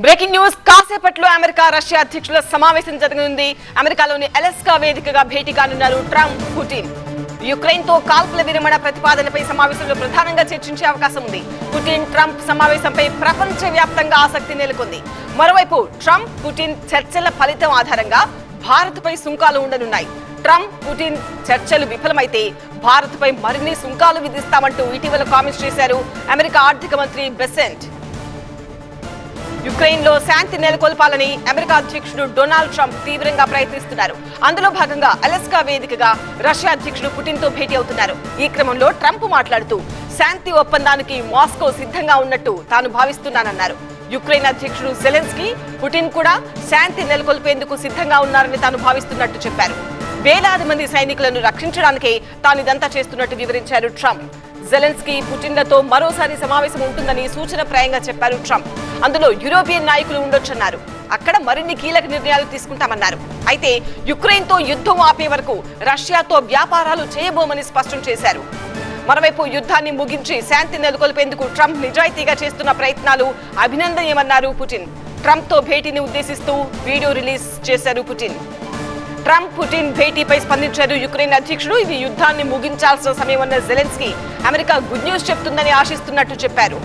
Breaking news కాసేపట్లో America Russia అధ్యక్షుల సమావేశం జరగనుంది. అమెరికాలోని అలెస్కా వేదికగా భేటీ కానున్నారు ట్రంప్ పుటిన్. యుక్రెయిన్తో కాల్పుల విరమణ ప్రతిపాదనపై సమావేశంలో ప్రధానంగా చర్చించే అవకాశం ఉంది. పుటిన్ ట్రంప్ సమావేశంపై ప్రపంచ వ్యాప్తంగా ఆసక్తి నెలకొంది. మరోవైపు ట్రంప్ పుటిన్ చర్చల ఫలితం ఆధారంగా భారత్పై సుంకాలు ఉండనున్నాయి. ట్రంప్ పుటిన్ చర్చలు విఫలమైతే భారత్పై మరిన్ని సుంకాలు విధిస్తామంటూ ఇటీవల కామెంట్స్ చేశారు అమెరికా ఆర్థిక మంత్రి బెసెంట్. యుక్రెయిన్లో శాంతి నెలకొల్పాలని అమెరికా అధ్యక్షుడు డొనాల్డ్ ట్రంప్ తీవ్రంగా ప్రయత్నిస్తున్నారు. అందులో భాగంగా అలస్కా వేదికగా రష్యా అధ్యక్షుడు పుటిన్తో భేటీ అవుతున్నారు. ఈ క్రమంలో ట్రంప్ మాట్లాడుతూ శాంతి ఒప్పందానికి మాస్కో సిద్ధంగా ఉన్నట్టు తాను భావిస్తున్నానన్నారు. యుక్రెయిన్ అధ్యక్షుడు జెలెన్స్కీ పుటిన్ కూడా శాంతి నెలకొల్పేందుకు సిద్ధంగా ఉన్నారని తాను భావిస్తున్నట్టు చెప్పారు. వేలాది మంది సైనికులను రక్షించడానికే తాను ఇదంతా చేస్తున్నట్టు వివరించారు ట్రంప్. జెలెన్స్కీ పుటిన్లతో మరోసారి సమావేశం ఉంటుందని సూచనప్రాయంగా చెప్పారు ట్రంప్. అందులో యూరోపియన్ నాయకులు ఉండొచ్చన్నారు. అక్కడ మరిన్ని కీలక నిర్ణయాలు తీసుకుంటామన్నారు. అయితే యుక్రెయిన్తో యుద్ధం ఆపే వరకు రష్యాతో వ్యాపారాలు చేయబోమని స్పష్టం చేశారు. మరోవైపు యుద్ధాన్ని ముగించి శాంతి నెలకొల్పేందుకు ట్రంప్ నిజాయితీగా చేస్తున్న ప్రయత్నాలు అభినందనీయమన్నారు పుటిన్. ట్రంప్తో భేటీని ఉద్దేశిస్తూ వీడియో రిలీజ్ చేశారు పుటిన్. ట్రంప్ పుటిన్ భేటీపై స్పందించారు యుక్రెయిన్ అధ్యక్షుడు. ఇది యుద్ధాన్ని ముగించాల్సిన సమయమన్న జెలెన్స్కీ అమెరికా గుడ్ న్యూస్ చెప్తుందని ఆశిస్తున్నట్టు చెప్పారు.